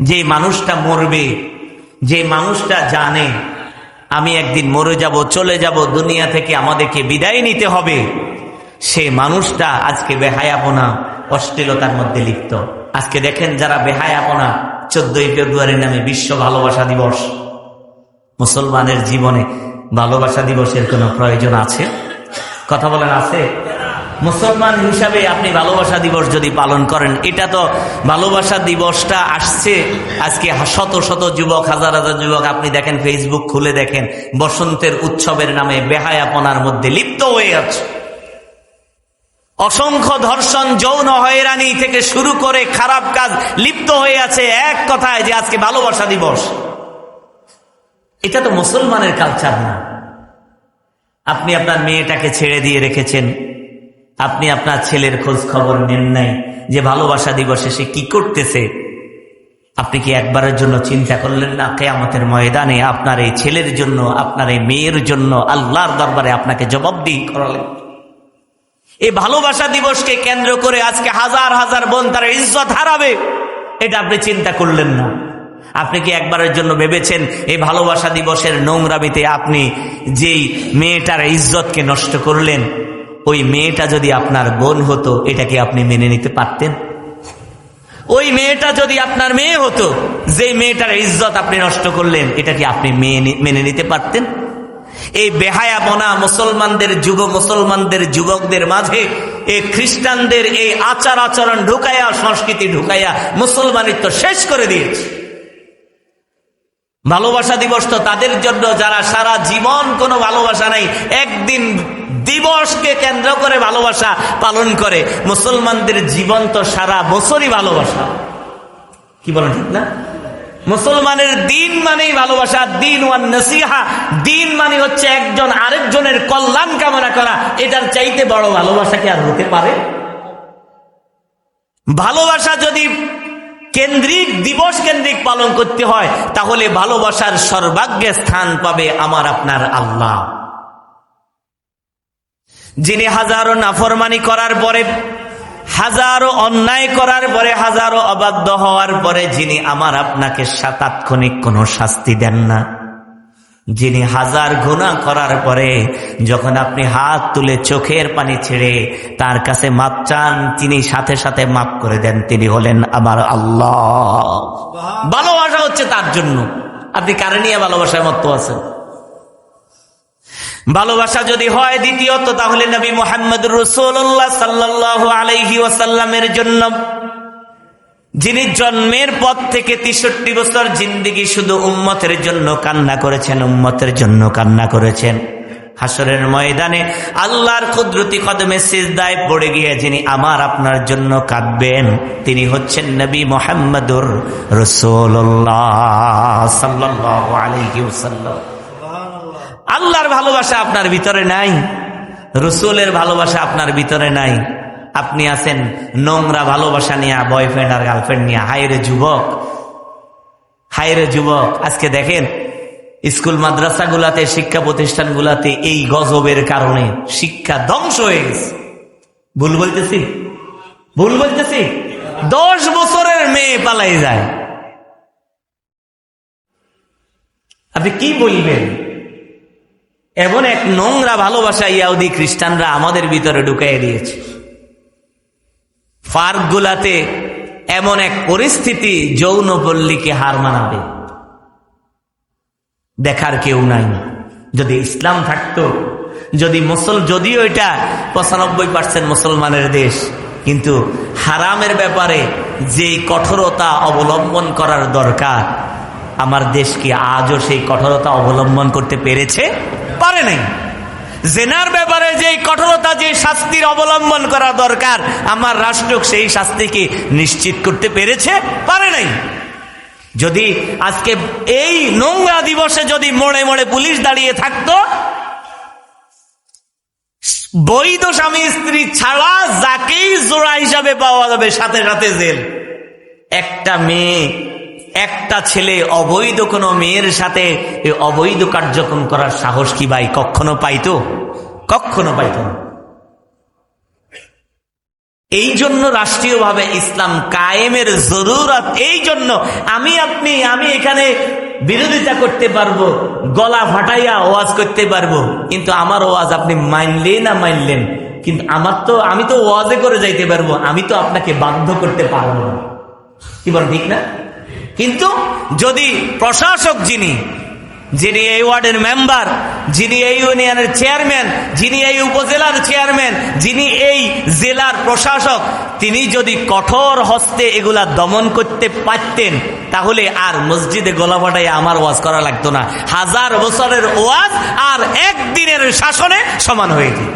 যে মানুষটা মরবে, যে মানুষটা জানে, আমি একদিন মরে যাব, চলে যাব, দুনিয়া থেকে আমাদেরকে বিদায় নিতে হবে। সে মানুষটা আজকে বেহায়াপনা, অশ্লীলতার মধ্যে লিপ্ত। আজকে দেখেন যারা বেহায়াপনা, চোদ্দই ফেব্রুয়ারি নামে বিশ্ব ভালোবাসা দিবস। মুসলমানের জীবনে ভালোবাসা দিবসের কোনো প্রয়োজন আছে? কথা বলেন, আছে? মুসলমান হিসাবে আপনি ভালোবাসা দিবস যদি পালন করেন, এটা তো ভালোবাসা দিবসটা আসছে। আজকে শত শত যুবক, হাজার হাজার যুবক আপনি দেখেন ফেসবুক খুলে দেখেন, বসন্তের উৎসবের নামে বেহায়াপনার মধ্যে লিপ্ত হয়ে আছে। অসংখ্য ধর্ষণ, যৌন হয়রানি থেকে শুরু করে খারাপ কাজ লিপ্ত হয়ে আছে এক কথায় যে আজকে ভালোবাসা দিবস। এটা তো মুসলমানের কালচার না। আপনি আপনার মেয়েটাকে ছেড়ে দিয়ে রেখেছেন আপনি আপনার ছেলের খোঁজ খবর নেন নাই যে ভালোবাসা দিবসে সে কি করতেছে? আপনি কি একবারের জন্য চিন্তা করলেন না? কেয়ামতের ময়দানে আপনার এই ছেলের জন্য, আপনার এই মেয়ের জন্য আল্লাহর দরবারে আপনাকে জবাবদিহি করালেন। এই ভালোবাসা দিবসকে কেন্দ্র করে আজকে হাজার হাজার বোন তার ইজ্জত হারাবে, এটা আপনি চিন্তা করলেন না। আপনি কি একবারের জন্য ভেবেছেন এই ভালোবাসা দিবসের নোংরামিতে আপনি যেই মেয়েটার ইজ্জতকে নষ্ট করলেন ওই মেয়েটা যদি আপনার বোন হতো এটাকে আপনি মেনে নিতে পারতেন? ওই মেয়েটা যদি আপনার মেয়ে হতো যে মেয়েটার ইজ্জত আপনি নষ্ট করলেন, এটা কি আপনি মেনে নিতে পারতেন? এই বেহায়া বনা মুসলমানদের যুব মুসলমানদের যুবকদের মাঝে এই খ্রিস্টানদের এই আচার আচরণ ঢুকাইয়া, সংস্কৃতি ঢুকাইয়া মুসলমানিত্ব শেষ করে দিয়েছে। ভালোবাসা দিবস তো তাদের জন্য, যারা সারা জীবন কোনো ভালোবাসা নাই, একদিন দিবসকে কেন্দ্র করে ভালোবাসা পালন করে। মুসলমানদের জীবন তো সারা বছরই ভালোবাসা। কি বলেন ঠিক না? মুসলমানের দিন মানেই ভালোবাসা, দিন ওয়ান নসিহা। দিন মানে হচ্ছে একজন আরেকজনের কল্যাণ কামনা করা। এটার চাইতে বড় ভালোবাসা কি আর হতে পারে? ভালোবাসা যদি কেন্দ্রিক, দিবস কেন্দ্রিক পালন করতে হয়, তাহলে ভালোবাসার সর্বাগ্যে স্থান পাবে আমার আপনার আল্লাহ। যিনি হাজারো নাফরমানি করার পরে, হাজারো অন্যায় করার পরে, হাজারো অবাধ্য হওয়ার পরে যিনি আমার আপনাকে তাৎক্ষণিক কোনো শাস্তি দেন না। যিনি হাজার গুণা করার পরে, যখন আপনি হাত তুলে চোখের পানি ছেড়ে তার কাছে মাপ চান, তিনি সাথে সাথে মাপ করে দেন, তিনি হলেন আমার আল্লাহ। ভালোবাসা হচ্ছে তার জন্য। আপনি কারে নিয়ে ভালোবাসায় মত্ত আছেন? ভালোবাসা যদি হয় দ্বিতীয়ত, তাহলে নবী মোহাম্মদ রসুল্লাহ সাল্লাহ আলাইহি ওয়াসাল্লামের জন্য, যিনি জন্মের পর থেকে তেষট্টি বছর জিন্দিগি শুধু উম্মতের জন্য কান্না করেছেন, উম্মতের জন্য কান্না করেছেন। হাসরের ময়দানে আল্লাহর কুদরতি কদমে সিজদায় পড়ে গিয়ে যিনি আমার আপনার জন্য কাঁদবেন, তিনি হচ্ছেন নবী মোহাম্মদুর রসুল্লাহ সাল্লাহ আলাইহি ওয়াসাল্লাম। আল্লাহর ভালোবাসা আপনার ভিতরে নাই, রসুলের ভালোবাসা আপনার ভিতরে নাই। আপনি আছেন নোংরা ভালোবাসা নিয়ে বয়ফ্রেন্ড আর গার্লফ্রেন্ড নিয়ে। হাইরে যুবক হাইরে যুবক, আজকে দেখেন, স্কুল মাদ্রাসাগুলাতে, শিক্ষা প্রতিষ্ঠানগুলাতে এই গজবের কারণে শিক্ষা ধ্বংস হয়ে গেছে। ভুল বলতেছি? ভুল বলতেছি? দশ বছরের মেয়ে পালাই যায়। আপনি কি বলবেন? এমন এক নোংরা ভালোবাসা ইয়াউদি খ্রিস্টানরা আমাদের ভিতরে ঢুকাই দিয়েছে। পার্ক গুলাতে এমন এক পরিস্থিতি যৌন পল্লীকে হার মানাবে। দেখার কেউ নাই। যদি ইসলাম থাকতো, যদি মুসল, যদিও এটা পঁচানব্বই পার্সেন্ট মুসলমানের দেশ, কিন্তু হারামের ব্যাপারে যে কঠোরতা অবলম্বন করার দরকার, আমার দেশ কি আজও সেই কঠোরতা অবলম্বন করতে পেরেছে? পারে নাই। জেনার ব্যাপারে যে কঠোরতা যে শাস্তির অবলম্বন করা দরকার, আমার রাষ্ট্র সেই শাস্তিকে নিশ্চিত করতে পেরেছে? পারে নাই। যদি আজকে এই নোংরা দিবসে যদি মোড়ে মোড়ে পুলিশ দাঁড়িয়ে থাকতো, বৈধ স্বামী স্ত্রী ছাড়া যাকেই জোড়া হিসাবে পাওয়া যাবে সাথে সাথে জেল। একটা মেয়ে একটা ছেলে অবৈধ কোনো মেয়ের সাথে অবৈধ কার্যক্রম করার সাহস কি ভাই কখনো পাইতো? কখনো পাইতো এই জন্য রাষ্ট্রীয়ভাবে ইসলাম কায়েমের জরুরত। এই জন্য আমি আপনি, আমি এখানে বিরোধিতা করতে পারব, গলা ফাটাইয়া ওয়াজ করতে পারব, কিন্তু আমার ওয়াজ আপনি মানলেন না মানলেন? কিন্তু আমার তো, আমি তো ওয়াজে করে যাইতে পারব, আমি তো আপনাকে বাধ্য করতে পারব না। কি বল ঠিক না? কিন্তু যদি প্রশাসক যিনি যিনি এই ওয়ার্ডের মেম্বার, যিনি এই ইউনিয়নের চেয়ারম্যান, যিনি এই উপজেলার চেয়ারম্যান, যিনি এই জেলার প্রশাসক, তিনি যদি কঠোর হস্তে এগুলা দমন করতে পারতেন, তাহলে আর মসজিদে গলা ফাটাই আমার ওয়াজ করা লাগতো না। হাজার বছরের ওয়াজ আর একদিনের শাসনে সমান হয়ে যেত।